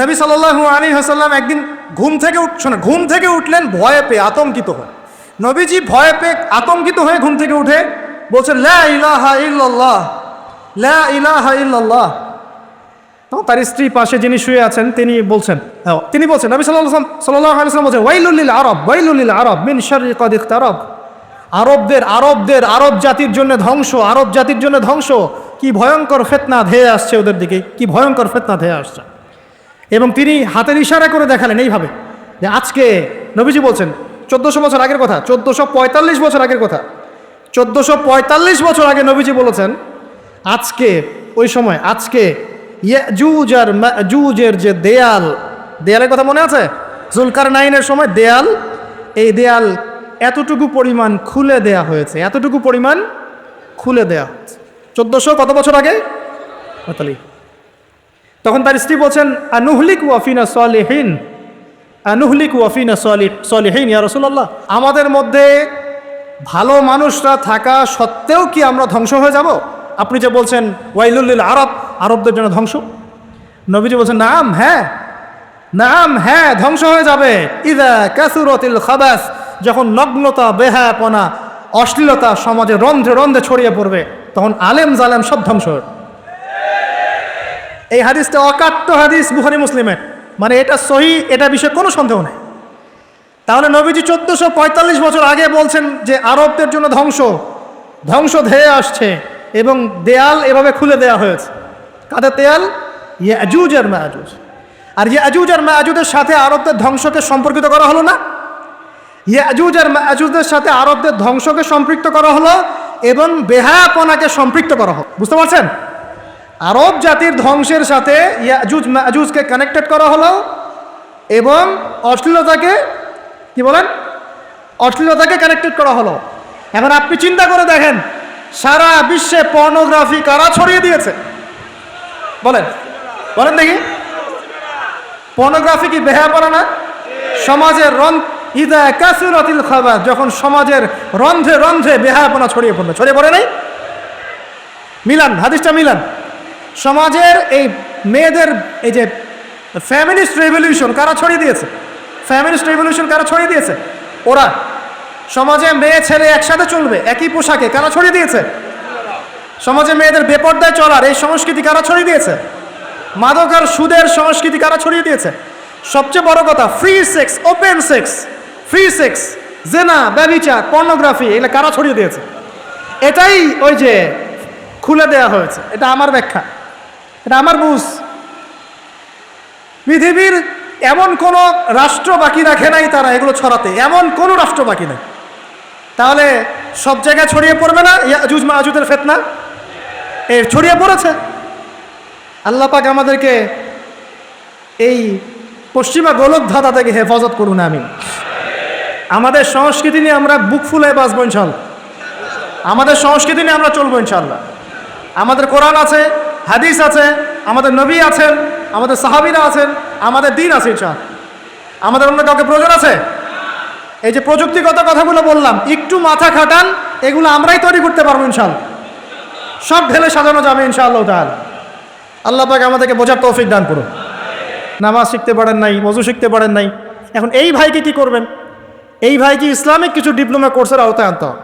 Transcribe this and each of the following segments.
নবী সাল্লাল্লাহু আলী হাসাল্লাম একদিন ঘুম থেকে উঠছ না ঘুম থেকে উঠলেন, ভয়ে পেয়ে আতঙ্কিত হয়ে। নবীজি ভয়ে পেয়ে আতঙ্কিত হয়ে ঘুম থেকে উঠে বলছেন ইলাহা ইল্লাল্লাহ ইল্লাল্লাহ। তার স্ত্রী পাশে যিনি শুয়ে আছেন, তিনি বলছেন তিনি বলছেন, নবী সাল্লাহ সাল্লাহ আলাইসাল্লাম বলছেন ওয়াইলুল্লিল আরব ওয়াইলুল্লিল আরব, মিন শাররি কদ ইখতারব। আরবদের আরবদের, আরব জাতির জন্য ধ্বংস, আরব জাতির জন্য ধ্বংস। কি ভয়ঙ্কর ফেতনা ধেয়ে আসছে ওদের দিকে, কি ভয়ঙ্কর ফেতনা ধেয়ে আসছে। এবং তিনি হাতের ইশারা করে দেখালেন এইভাবে যে আজকে নবীজি বলছেন, চোদ্দোশো বছর আগের কথা, চোদ্দোশো পঁয়তাল্লিশ বছর আগের কথা। চোদ্দোশো পঁয়তাল্লিশ বছর আগে নবীজি বলেছেন, আজকে, ওই সময়, আজকে ইয়াজুজ আর মাজুজের যে দেয়াল, দেয়ালের কথা মনে আছে? জুলকার নাইনের সময় দেয়াল, এই দেয়াল এতটুকু পরিমাণ খুলে দেয়া হয়েছে, এতটুকু পরিমাণ খুলে দেয়া হয়েছে। চোদ্দোশো কত বছর আগে? পঁয়তাল্লিশ। তখন তার স্ত্রী বলছেন, আনুহলিক ওয়াফিনা সলিহীন, আনুহলিক ওয়াফিনা সলি, সলিহীন, ইয়া রসুল্লাহ আমাদের মধ্যে ভালো মানুষরা থাকা সত্ত্বেও কি আমরা ধ্বংস হয়ে যাব? আপনি যে বলছেন ওয়াইলুল্লিল আরব, আরবদের জন্য ধ্বংস। নবীজি বলছেন, নাম হ্যাঁ নাম হ্যাঁ ধ্বংস হয়ে যাবে। ইদা ক্যাসুরতিল খাবাস, যখন নগ্নতা, বেহায়াপনা, অশ্লীলতা সমাজে রন্ধ্রে রন্ধ্রে ছড়িয়ে পড়বে, তখন আলেম জালেম সব ধ্বংস হবে এই হাদিসটা অকাট্য হাদিস বুখারি মুসলিমের। মানে এটা সহি, এটা বিষয়ে কোনো সন্দেহ নেই। তাহলে নবীজি চোদ্দশো পঁয়তাল্লিশ বছর আগে বলছেন যে আরবদের জন্য ধ্বংস ধ্বংস ধেয়ে আসছে এবং দেয়াল এভাবে খুলে দেয়া হয়েছে। কাদের দেয়াল? ইয়াজুজ আর মায়াজুজ আর ইয়াজুজ আর মায়াজুদের সাথে আরবদের ধ্বংসকে সম্পর্কিত করা হলো না। ইয়াজুজ আর মায়াজুজদের সাথে আরবদের ধ্বংসকে সম্পৃক্ত করা হলো এবং বেহায়াপনাকে সম্পৃক্ত করা হলো। বুঝতে পারছেন? আরব জাতির ধ্বংসের সাথে ইয়াজুজ, মাজুজকে কানেক্টেড করা হলো এবং অশ্লীলতাকে, কি বলেন? অশ্লীলতাকে কানেক্টেড করা হলো। এখন আপনি চিন্তা করে দেখেন, সারা বিশ্বে পর্নোগ্রাফি কারা ছড়িয়ে দিয়েছে? বলেন বলেন দেখি। পর্নোগ্রাফি কি বেহা পড়ে না? সমাজের রন ইদা কাসুরাতিল খাবার যখন সমাজের রন্ধ্রে রন্ধ্রে বেহায়াপনা ছড়িয়ে পড়ল। ছড়িয়ে পড়ে নাই? মিলান, হাদিসটা মিলান। সমাজের এই মেয়েদের, এই যে ফ্যামিলিস্ট রেভলিউশন কারা ছড়িয়ে দিয়েছে? ফ্যামিলিস্ট রেভলিউশন কারা ছড়িয়ে দিয়েছে? ওরা। সমাজে মেয়ে, ছেলে একসাথে চলবে, একই পোশাকে কারা ছড়িয়ে দিয়েছে? সমাজে মেয়েদের বেপর্দায় চলার এই সংস্কৃতি কারা ছড়িয়ে দিয়েছে? মাদক আর সুদের সংস্কৃতি কারা ছড়িয়ে দিয়েছে? সবচেয়ে বড় কথা free sex open sex free sex জেনা, ব্যবিচার পর্নোগ্রাফি এগুলো কারা ছড়িয়ে দিয়েছে? এটাই ওই যে খুলে দেয়া হয়েছে। এটা আমার ব্যাখ্যা। এটা আমার বুঝ। পৃথিবীর এমন কোনো রাষ্ট্র বাকি রাখে নাই তারা এগুলো ছড়াতে। এমন কোনো রাষ্ট্র বাকি নাই। তাহলে সব জায়গায় ছড়িয়ে পড়বে না ইয়াজুজ মাজুদের ফেতনা? এ, ছড়িয়ে পড়েছে। আল্লাহ পাক আমাদেরকে এই পশ্চিমা গোলক ধাঁধা থেকে হেফাজত করুন আমি আমাদের সংস্কৃতি নিয়ে আমরা বুক ফুলে বাঁচবো ইনশাল্লাহ আমাদের সংস্কৃতি নিয়ে আমরা চলবো ইনশাল্লাহ আমাদের কোরআন আছে হাদিস আছে, আমাদের নবী আছেন, আমাদের সাহাবিরা আছেন, আমাদের দিন আছে ইনশাল আমাদের অন্য কাউকে প্রয়োজন আছে? এই যে প্রযুক্তিগত কথাগুলো বললাম, একটু মাথা খাটান, এগুলো আমরাই তৈরি করতে পারব ইনশাল সব ঢেলে সাজানো যাবে ইনশাআল্লাহ তাহলে আল্লাহ পাকে আমাদেরকে বোঝার তৌফিক দান করুন। নামাজ শিখতে পারেন নাই, মজু শিখতে পারেন নাই। এখন এই ভাইকে কি করবেন? এই ভাইকে ইসলামিক কিছু ডিপ্লোমা কোর্সের আওতায় আনতে হবে?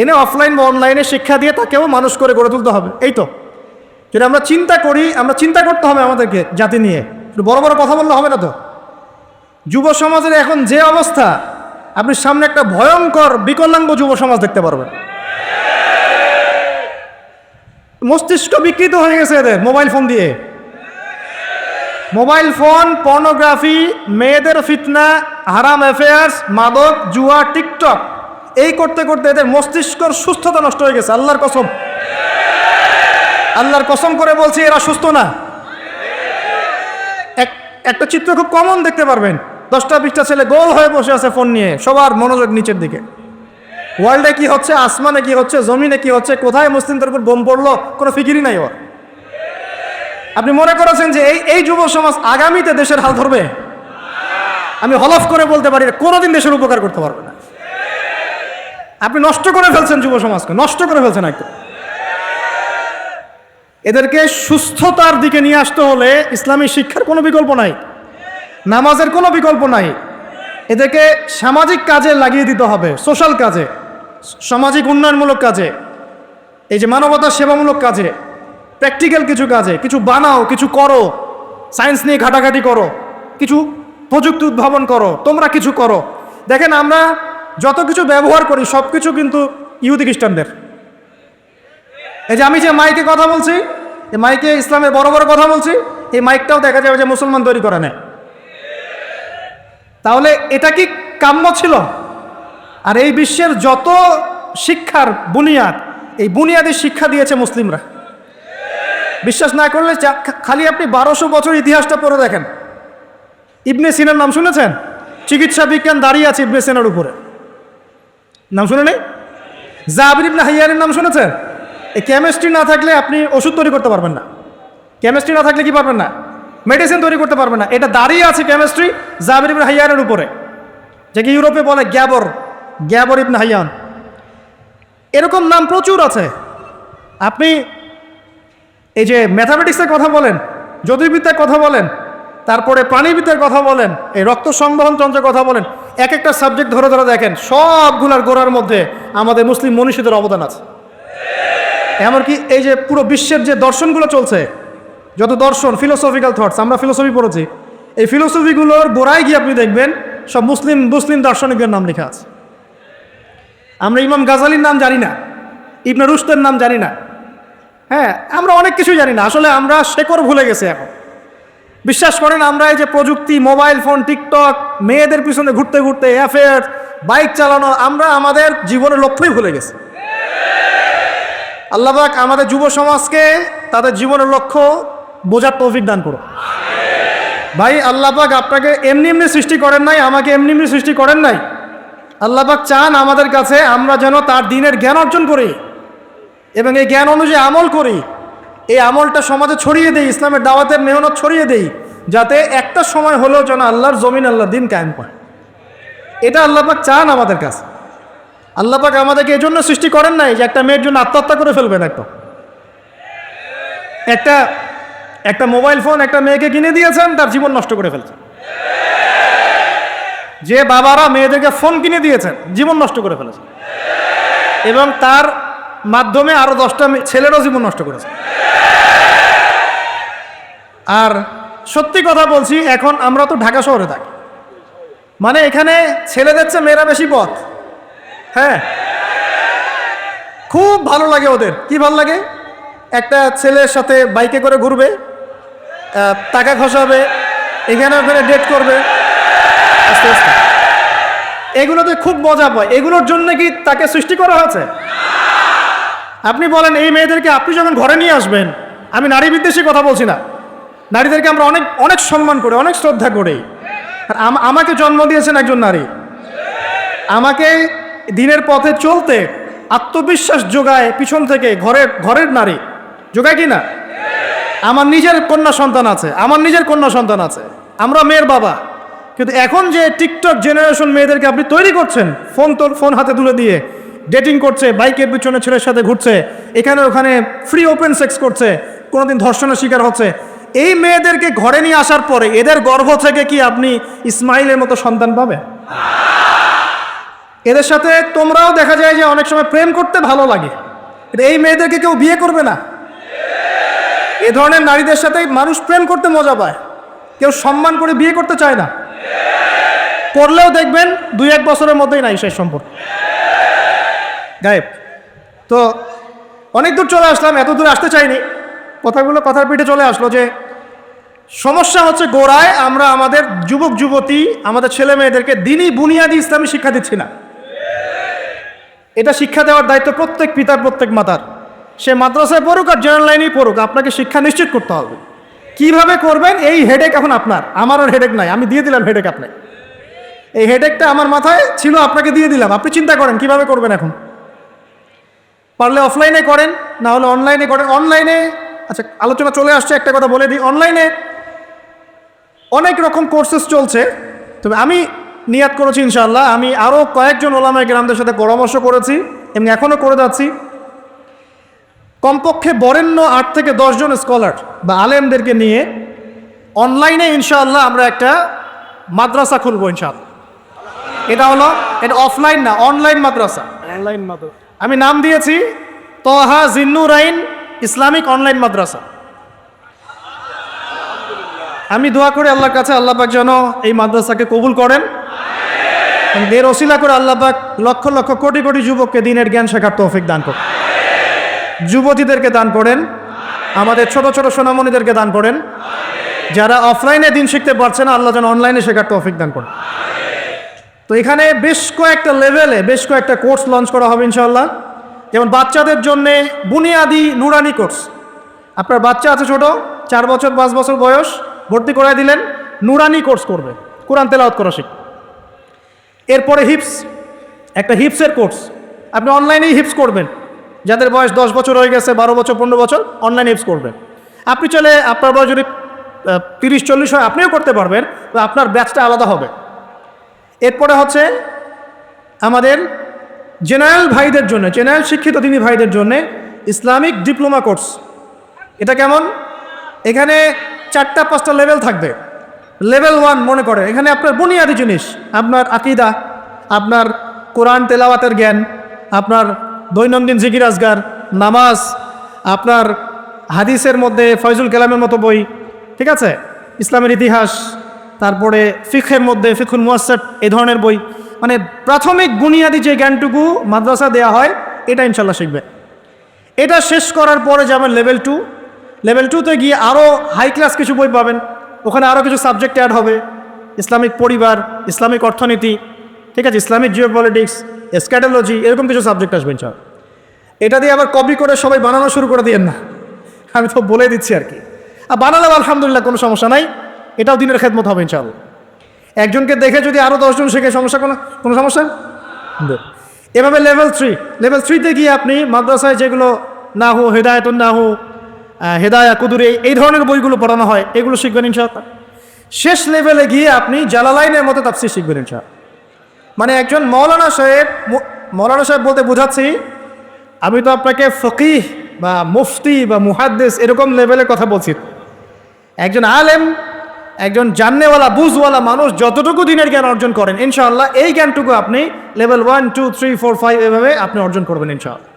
এনে অফলাইন বা অনলাইনে শিক্ষা দিয়ে তাকেও মানুষ করে গড়ে তুলতে হবে। এই তো। যদি আমরা চিন্তা করি, আমরা চিন্তা করতে হবে আমাদেরকে জাতি নিয়ে। বড় বড় কথা বললে হবে না তো? যুব সমাজের এখন যে অবস্থা, আপনি সামনে একটা ভয়ঙ্কর, বিকলাঙ্গ যুব সমাজ দেখতে পারবেন। মস্তিষ্ক বিকৃত হয়ে গেছে এদের, মোবাইল ফোন দিয়ে। মোবাইল ফোন, পর্নোগ্রাফি, মেয়েদের ফিতনা, হারাম অ্যাফেয়ার্স মাদক, জুয়া, টিকটক। এই করতে করতে এদের মস্তিষ্কর সুস্থতা নষ্ট হয়ে গেছে, আল্লাহর কসম। আল্লাহর কসম করে বলছি, এরা সুস্থ না। এক, একটা চিত্র খুব কমন দেখতে পারবেন। দশটা বিশটা ছেলে গোল হয়ে বসে আছে ফোন নিয়ে, সবার মনোযোগ নিচের দিকে। ওয়ার্ল্ডে কি হচ্ছে, আসমানে কি হচ্ছে, জমিনে কি হচ্ছে, কোথায় মুসলিমদের উপর বোম পড়ল, কোনো ফিকিরই নাই ওর। আপনি মনে করেছেন যে এই এই যুব সমাজ আগামীতে দেশের হাল ধরবে? আমি হলফ করে বলতে পারি, কোনোদিন দেশের উপকার করতে পারবে না। আপনি নষ্ট করে ফেলছেন যুব সমাজকে, নষ্ট করে ফেলছেন একদম। এদেরকে সুস্থতার দিকে নিয়ে আসতে হলে ইসলামী শিক্ষার কোনো বিকল্প নাই, নামাজের কোনো বিকল্প নাই। এদেরকে সামাজিক কাজে লাগিয়ে দিতে হবে, সোশ্যাল কাজে, সামাজিক উন্নয়নমূলক কাজে, এই যে মানবতা সেবামূলক কাজে, প্র্যাকটিক্যাল কিছু কাজে, কিছু বানাও, কিছু করো, সায়েন্স নিয়ে ঘাটাঘাটি করো, কিছু প্রযুক্তি উদ্ভাবন করো, তোমরা কিছু করো। দেখেন, আমরা যত কিছু ব্যবহার করি সব কিছু কিন্তু ইহুদি খ্রিস্টানদের। এই যে আমি যে মাইকে কথা বলছি এই মাইকে ইসলামের বড় বড় কথা বলছি, এই মাইকটাও দেখা যাবে যে মুসলমান তৈরি করে নেয়। তাহলে এটা কি কাম্য ছিল? আর এই বিশ্বের যত শিক্ষার বুনিয়াদ, এই বুনিয়াদের শিক্ষা দিয়েছে মুসলিমরা। বিশ্বাস না করলে খালি আপনি বারোশো বছর ইতিহাসটা পড়ে দেখেন। ইবনে সিনার নাম শুনেছেন? চিকিৎসা বিজ্ঞান দাঁড়িয়ে আছে ইবনে সিনার উপরে। নাম শুনে নেই জাবির ইবনে হাইয়ানের নাম শুনেছেন? এই কেমিস্ট্রি না থাকলে আপনি ওষুধ তৈরি করতে পারবেন না। কেমিস্ট্রি না থাকলে কি পারবেন না? মেডিসিন তৈরি করতে পারবেন না। এটা দাঁড়িয়ে আছে কেমিস্ট্রি জাবির ইবনে হাইয়ানের উপরে। যে কি ইউরোপে বলে গ্যাবর গ্যাবর ইবনে হাইয়ান। এরকম নাম প্রচুর আছে। আপনি এই যে ম্যাথামেটিক্সের কথা বলেন, জ্যোতির্বিদ্যার কথা বলেন, তারপরে প্রাণীবিদ্যার কথা বলেন, এই রক্ত সংবহন তন্ত্রের কথা বলেন এক একটা সাবজেক্ট ধরে ধরে দেখেন, সবগুলার গোড়ার মধ্যে আমাদের মুসলিম মনীষীদের অবদান আছে। এমনকি এই যে পুরো বিশ্বের যে দর্শনগুলো চলছে, যত দর্শন ফিলোসফিক্যাল থটস আমরা ফিলোসফি পড়েছি, এই ফিলোসফিগুলোর গোড়ায় গিয়ে আপনি দেখবেন, সব মুসলিম মুসলিম দার্শনিকদের নাম লেখা আছে। আমরা ইমাম গাজালির নাম জানি না, ইবনে রুস্তের নাম জানি না। হ্যাঁ আমরা অনেক কিছু জানি না, আসলে আমরা শেকড় ভুলে গেছি এখন। বিশ্বাস করেন, আমরা এই যে প্রযুক্তি, মোবাইল ফোন, টিকটক, মেয়েদের পিছনে ঘুরতে ঘুরতে অ্যাফেয়ার বাইক চালানো, আমরা আমাদের জীবনের লক্ষ্যই ভুলে গেছি। আল্লাহবাক আমাদের যুব সমাজকে তাদের জীবনের লক্ষ্য বোঝার তৌফিক দান করো ভাই আল্লাহবাক আপনাকে এমনি এমনি সৃষ্টি করেন নাই, আমাকে এমনি এমনি সৃষ্টি করেন নাই। আল্লাহবাক চান আমাদের কাছে আমরা যেন তার দিনের জ্ঞান অর্জন করি এবং এই জ্ঞান অনুযায়ী আমল করি। এই আমলটা সমাজে ছড়িয়ে দেই, ইসলামের দাওয়াতের মেহনত ছড়িয়ে দেই, যাতে একটা সময় হলেও যেন আল্লাহর জমিন আল্লাহ দিন কায়েম করে এটা আল্লাপাক চান আমাদের কাছে। আল্লাপাক আমাদেরকে এই জন্য সৃষ্টি করেন নাই যে একটা মেয়ের জন্য আত্মহত্যা করে ফেলবেন একটা একটা একটা মোবাইল ফোন একটা মেয়েকে কিনে দিয়েছেন, তার জীবন নষ্ট করে ফেলছে যে বাবারা মেয়েদেরকে ফোন কিনে দিয়েছেন, জীবন নষ্ট করে ফেলেছে এবং তার মাধ্যমে আরও দশটা ছেলেরও জীবন নষ্ট করেছে আর সত্যি কথা বলছি, এখন আমরা তো ঢাকা শহরে থাকি। মানে এখানে ছেলেদের চেয়ে মেয়েরা বেশি পথ হ্যাঁ। খুব ভালো লাগে ওদের। কি ভালো লাগে? একটা ছেলের সাথে বাইকে করে ঘুরবে টাকা খসাবে, এখানে ওখানে ডেট করবে। আস্তে আস্তে। এগুলোতে খুব মজা পায়। এগুলোর জন্য কি তাকে সৃষ্টি করা হয়েছে? আপনি বলেন, এই মেয়েদেরকে আপনি যখন ঘরে নিয়ে আসবেন, আমি নারী বিদ্বেষী কথা বলছি না। নারীদেরকে আমরা অনেক অনেক সম্মান করি, অনেক শ্রদ্ধা করি। আর আমাকে জন্ম দিয়েছেন একজন নারী। আমাকে দিনের পথে চলতে, আত্মবিশ্বাস যোগায় পিছন থেকে ঘরের ঘরের নারী। যোগায় কি না? আমার নিজের কন্যা সন্তান আছে, আমার নিজের কন্যা সন্তান আছে, আমরা মেয়ের বাবা। কিন্তু এখন যে টিকটক জেনারেশন মেয়েদেরকে আপনি তৈরি করছেন, ফোন তোর ফোন হাতে তুলে দিয়ে ডেটিং করছে, বাইকের পিছনে ছেলের সাথে ঘুরছে, এখানে ওখানে ফ্রি ওপেন সেক্স করছে, কোনোদিন ধর্ষণের শিকার হচ্ছে, এই মেয়েদেরকে ঘরে নিয়ে আসার পরে এদের গর্ভ থেকে কি আপনি ইসমাইলের মতো সন্তান পাবেন? এদের সাথে তোমরাও দেখা যায় যে অনেক সময় প্রেম করতে ভালো লাগে। এই মেয়েদেরকে কেউ বিয়ে করবে না। এ ধরনের নারীদের সাথে মানুষ প্রেম করতে মজা পায়। কেউ সম্মান করে বিয়ে করতে চায় না। করলেও দেখবেন দুই এক বছরের মধ্যেই নাই সেই সম্পর্ক। গায়েব, তো অনেক দূর চলে আসলাম, এত দূর আসতে চাইনি। কথাগুলো কথার পিঠে চলে আসলো যে, সমস্যা হচ্ছে গোড়ায় আমরা আমাদের যুবক যুবতী আমাদের ছেলে মেয়েদেরকে দিনই বুনিয়াদি ইসলামী শিক্ষা দিচ্ছি না। এটা শিক্ষা দেওয়ার দায়িত্ব প্রত্যেক পিতার, প্রত্যেক মাতার। সে মাদ্রাসায় পড়ুক আর জেনারেল লাইনেই পড়ুক, আপনাকে শিক্ষা নিশ্চিত করতে হবে। কীভাবে করবেন? এই হেডেক এখন আপনার। আমার আর হেডেক নাই। আমি দিয়ে দিলাম হেডেক আপনাকে। এই হেডেকটা আমার মাথায় ছিল, আপনাকে দিয়ে দিলাম। আপনি চিন্তা করেন, কীভাবে করবেন এখন? পারলে অফলাইনে করেন, না হলে অনলাইনে করেন। অনলাইনে আচ্ছা আলোচনা চলে আসছে, একটা কথা বলে দিই। অনলাইনে অনেক রকম কোর্সেস চলছে। তবে আমি নিয়াত করেছি ইনশাল্লাহ আমি আরও কয়েকজন ওলামায় গ্রামদের সাথে পরামর্শ করেছি এবং এখনও করে যাচ্ছি। কমপক্ষে বরেণ্য আট থেকে দশজন স্কলার বা আলেমদেরকে নিয়ে অনলাইনে ইনশাআল্লাহ আমরা একটা মাদ্রাসা খুলবো ইনশাআল্লাহ। এটা হলো এটা অফলাইন না অনলাইন মাদ্রাসা। অনলাইন মাধ্যম আমি নাম দিয়েছি তহা জিন্নুর আইন ইসলামিক অনলাইন মাদ্রাসা। আমি দোয়া করি আল্লাহর কাছে আল্লাহ পাক যেন এই মাদ্রাসাকে কবুল করেন। এর ওসিলা করে আল্লাহ পাক লক্ষ লক্ষ কোটি কোটি যুবককে দিনের জ্ঞান শেখার তৌফিক দান করেন। যুবতীদেরকে দান করেন। আমাদের ছোট ছোট সোনামণিদেরকে দান করেন। যারা অফলাইনে দিন শিখতে পারছে না, আল্লাহ যেন অনলাইনে শেখার তৌফিক দান করেন। তো এখানে বেশ কয়েকটা লেভেলে বেশ কয়েকটা কোর্স লঞ্চ করা হবে ইনশাল্লাহ যেমন বাচ্চাদের জন্যে বুনিয়াদি নুরানি কোর্স আপনার বাচ্চা আছে ছোট, চার বছর, পাঁচ বছর বয়স, ভর্তি করায় দিলেন, নুরানি কোর্স করবে। কোরআন তেলাওয়াত করা শিখ এরপরে হিপস, একটা হিপসের কোর্স। আপনি অনলাইনেই হিপস করবেন। যাদের বয়স দশ বছর হয়ে গেছে, বারো বছর, পনেরো বছর, অনলাইন হিপস করবেন। আপনি চলে আপনার বয়স যদি তিরিশ, চল্লিশ হয়, আপনিও করতে পারবেন তো আপনার ব্যাচটা আলাদা হবে। এরপরে হচ্ছে আমাদের জেনারেল ভাইদের জন্য, জেনারেল শিক্ষিত তিনি ভাইদের জন্য ইসলামিক ডিপ্লোমা কোর্স। এটা কেমন? এখানে চারটা, পাঁচটা লেভেল থাকবে। লেভেল ওয়ান মনে করে এখানে আপনার বুনিয়াদি জিনিস। আপনার আকিদা, আপনার কোরআন তেলাওয়াতের জ্ঞান, আপনার দৈনন্দিন জিকির আজগার, নামাজ, আপনার হাদিসের মধ্যে ফয়জুল কালামের মতো বই, ঠিক আছে? ইসলামের ইতিহাস, তারপরে ফিখের মধ্যে ফিখুল মুয়াসেট এই ধরনের বই। মানে প্রাথমিক বুনিয়াদি যে জ্ঞানটুকু মাদ্রাসা দেওয়া হয়, এটা ইনশাল্লাহ শিখবে। এটা শেষ করার পরে যাবেন লেভেল টু লেভেল টুতে গিয়ে আরও হাই ক্লাস কিছু বই পাবেন। ওখানে আরও কিছু সাবজেক্ট অ্যাড হবে। ইসলামিক পরিবার ইসলামিক অর্থনীতি ঠিক আছে? ইসলামিক জিও পলিটিক্স স্ক্যাটোলজি এরকম কিছু সাবজেক্ট আসবে ইনশাল এটা দিয়ে আবার কপি করে সবাই বানানো শুরু করে দিয়েন না। আমি তো বলে দিচ্ছি আর কি। আর বানালেও আলহামদুলিল্লাহ কোনো সমস্যা নাই। এটাও দিনের খেদমত হবে ইনশাআল্লাহ। একজনকে দেখে যদি আরও দশজন শেখে সমস্যা কোনো কোনো সমস্যা। এভাবে লেভেল থ্রি লেভেল থ্রিতে গিয়ে আপনি মাদ্রাসায় যেগুলো না নাহু হেদায়তুন নাহু আহ, হেদায়া, কুদুরে, এই ধরনের বইগুলো পড়ানো হয়। এগুলো শিখবেন ইনশাআল্লাহ। শেষ লেভেলে গিয়ে আপনি জালালাইনের মতো তাফসির শিখবেন ইনশাআল্লাহ। মানে একজন মৌলানা সাহেব মৌলানা সাহেব বলতে বোঝাচ্ছি, আমি তো আপনাকে ফকিহ বা মুফতি বা মুহাদ্দিস এরকম লেভেলের কথা বলছি। একজন আলেম, একজন জাননেওয়ালা, বুঝওয়ালা মানুষ যতটুকু দিনের জ্ঞান অর্জন করেন, ইনশাআল্লাহ এই জ্ঞানটুকু আপনি level one two three four five এভাবে আপনি অর্জন করবেন ইনশাআল্লাহ।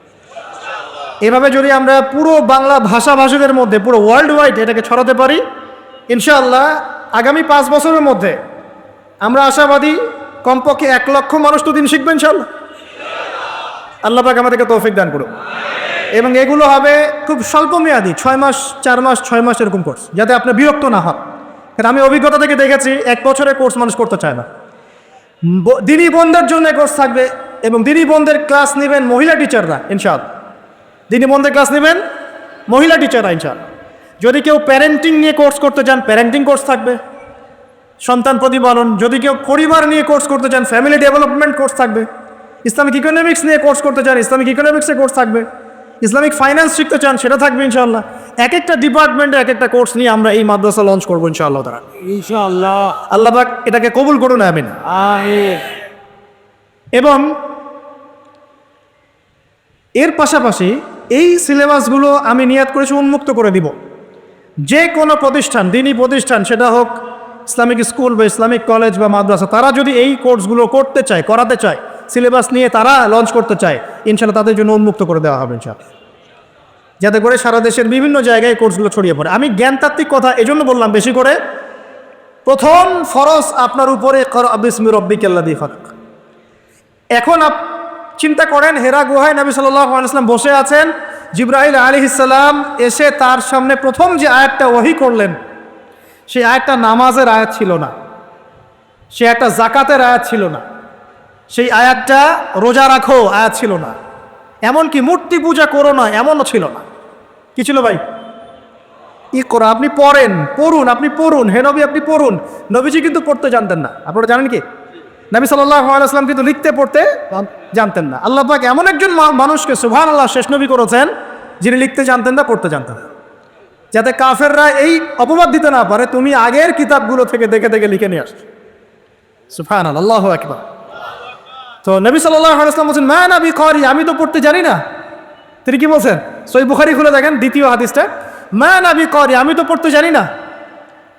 এভাবে যদি আমরা পুরো বাংলা ভাষাভাষীদের মধ্যে, পুরো ওয়ার্ল্ড ওয়াইড এটাকে ছড়াতে পারি, ইনশাআল্লাহ আগামী পাঁচ বছরের মধ্যে আমরা আশাবাদী কমপক্ষে এক লক্ষ মানুষ তো দিন শিখবেন ইনশাআল্লাহ। আল্লাহ পাক আমাদেরকে তৌফিক দান করুন এবং এগুলো হবে খুব স্বল্প মেয়াদি, ছয় মাস, চার মাস, ছয় মাস এরকম কোর্স যাতে আপনার বিরক্ত না হন। কারণ আমি অভিজ্ঞতা থেকে দেখেছি, এক বছরের কোর্স মানুষ করতে চায় না। দিনী বোনদের জন্য কোর্স থাকবে এবং দিনী বোনদের ক্লাস নেবেন মহিলা টিচাররা ইনশাআল্লাহ। দিনী বোনদের ক্লাস নেবেন মহিলা টিচাররা ইনশাআল্লাহ। যদি কেউ প্যারেন্টিং নিয়ে কোর্স করতে চান প্যারেন্টিং কোর্স থাকবে। সন্তান প্রতিপালন। যদি কেউ পরিবার নিয়ে কোর্স করতে চান ফ্যামিলি ডেভেলপমেন্ট কোর্স থাকবে। ইসলামিক ইকোনমিক্স নিয়ে কোর্স করতে চান ইসলামিক ইকোনমিক্সে কোর্স থাকবে। ইসলামিক ফাইন্যান্স শিখতে চান সেটা থাকবে ইনশাআল্লাহ। এক একটা ডিপার্টমেন্টে এক একটা কোর্স নিয়ে আমরা এই মাদ্রাসা লঞ্চ করব ইনশাআল্লাহ তারা ইনশাআল্লাহ। আল্লাহ এটাকে কবুল করুন আমিন। এবং এর পাশাপাশি এই সিলেবাসগুলো আমি নিয়াত করেছি, উন্মুক্ত করে দিব। যে কোনো প্রতিষ্ঠান, দিনী প্রতিষ্ঠান, সেটা হোক ইসলামিক স্কুল বা ইসলামিক কলেজ বা মাদ্রাসা, তারা যদি এই কোর্সগুলো করতে চায়, করাতে চায়, সিলেবাস নিয়ে তারা লঞ্চ করতে চায় ইনশাল্লাহ তাদের জন্য উন্মুক্ত করে দেওয়া হবে ইনশাল্লাহ যাতে করে সারা দেশের বিভিন্ন জায়গায় কোর্সগুলো ছড়িয়ে পড়ে। আমি জ্ঞানতাত্ত্বিক কথা এজন্য বললাম বেশি করে, প্রথম ফরজ আপনার উপরে কর আবিসমি রব্বিক আল্লাদি ফারাক এখন চিন্তা করেন, হেরা গুহায় নবী সাল্লাম বসে আছেন। জিব্রাহিল আলী ইসাল্লাম এসে তার সামনে প্রথম যে আয়াতটা ওহি করলেন, সেই আয়াতটা নামাজের আয়াত ছিল না। সে একটা জাকাতের আয়াত ছিল না। সেই আয়াতটা রোজা রাখো আয়াত ছিল না। এমনকি মূর্তি পূজা করো না, এমনও ছিল না। কি ছিল ভাই? ই করো আপনি পড়েন, পড়ুন, আপনি পড়ুন, হে নবী আপনি পড়ুন। নবীজি কিন্তু পড়তে জানতেন না। আপনারা জানেন কি? নবী সাল্লাহ আলাইসলাম কিন্তু লিখতে, পড়তে জানতেন না। আল্লাহ পাক এমন একজন মানুষকে সুভান আল্লাহ শেষ নবী করেছেন, যিনি লিখতে জানতেন না, পড়তে জানতেন না। যাতে কাফেররা এই অপবাদ দিতে না পারে, তুমি আগের কিতাবগুলো থেকে দেখে দেখে লিখে নিয়ে আসছো। সুফান আল্লাহ একবার তো নবী সাল্লাহ আলাইসলাম বলছেন, মা নবী করি আমি তো পড়তে জানি না। তিনি কি বলছেন? সই বুখারি খুলে দেখেন, দ্বিতীয় হাদিসটা, মা নাবি করি আমি তো পড়তে জানি না।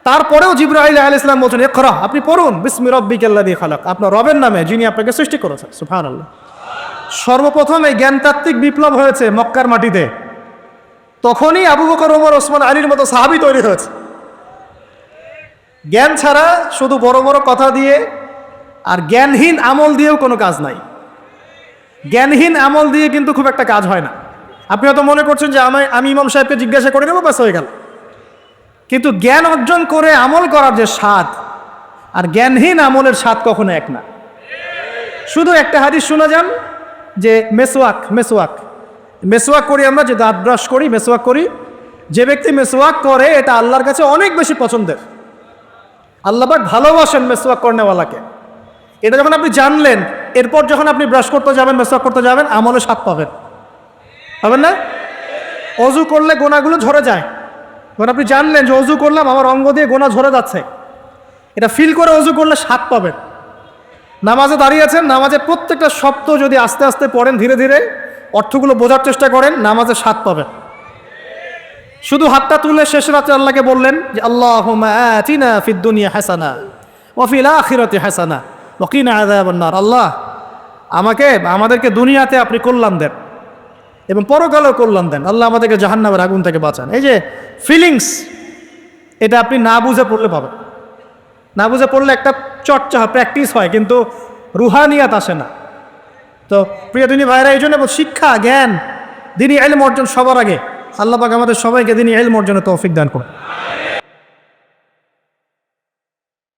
তারপরেও জিব্রাহিল আল ইসলাম বলছেন এখরা আপনি পড়ুন, বিসমি রব্বিকাল্লা দিয়ে খালাক। আপনার রবের নামে যিনি আপনাকে সৃষ্টি করেছেন সুফান আল্লাহ সর্বপ্রথম এই জ্ঞানতাত্ত্বিক বিপ্লব হয়েছে মক্কার মাটিতে। তখনই আবু বকর, ওমর, ওসমান, আলীর মতো সাহাবি তৈরি হয়েছে। জ্ঞান ছাড়া শুধু বড় বড় কথা দিয়ে আর জ্ঞানহীন আমল দিয়েও কোনো কাজ নাই। জ্ঞানহীন আমল দিয়ে কিন্তু খুব একটা কাজ হয় না। আপনি হয়তো মনে করছেন যে, আমি আমি ইমাম সাহেবকে জিজ্ঞাসা করে নেব, ব্যাস হয়ে গেল। কিন্তু জ্ঞান অর্জন করে আমল করার যে স্বাদ, আর জ্ঞানহীন আমলের স্বাদ কখনো এক না। শুধু একটা হাদিস শোনা যান, যে মেসোয়াক মেসোয়াক মেসোয়াক করি আমরা, যে দাঁত ব্রাশ করি মেসোয়াক করি, যে ব্যক্তি মেসোয়াক করে, এটা আল্লাহর কাছে অনেক বেশি পছন্দের। আল্লাহবাক ভালোবাসেন মেসোয়াক করনেওয়ালাকে। এটা যখন আপনি জানলেন, এরপর যখন আপনি ব্রাশ করতে যাবেন মেসোয়াক করতে যাবেন, আমলে স্বাদ পাবেন। পাবেন না? অজু করলে গোনাগুলো ঝরে যায়। যখন আপনি জানলেন যে অজু করলাম, আমার অঙ্গ দিয়ে গোনা ঝরে যাচ্ছে। এটা ফিল করে অজু করলে স্বাদ পাবেন। নামাজে দাঁড়িয়ে আছেন, নামাজের প্রত্যেকটা শব্দ যদি আস্তে আস্তে পড়েন, ধীরে ধীরে অর্থগুলো বোঝার চেষ্টা করেন, নামাজে স্বাদ পাবেন। শুধু হাতটা তুলে শেষ রাতে আল্লাহকে বললেন যে আল্লাহ আতিনা ফিদ দুনিয়া হাসানা ওয়াফিল আখিরাতে হাসানা ওকিনা আল্লাহ, আমাকে, আমাদেরকে দুনিয়াতে আপনি কল্যাণ দেন। এবং পরকালও কল্যাণ দেন। আল্লাহ আমাদেরকে জাহান্নামের আগুন থেকে বাঁচান। এই যে ফিলিংস এটা আপনি না বুঝে পড়লে পাবেন। না বুঝে পড়লে একটা চর্চা হয় প্র্যাকটিস হয়, কিন্তু রুহানিয়াত আসে না। তো প্রিয় দিনী ভাইরা এই জন্য শিক্ষা, জ্ঞান দিনই এলম অর্জন সবার আগে। আল্লাহ পাক আমাদের সবাইকে দিনী এলম অর্জনে তৌফিক দান করুন।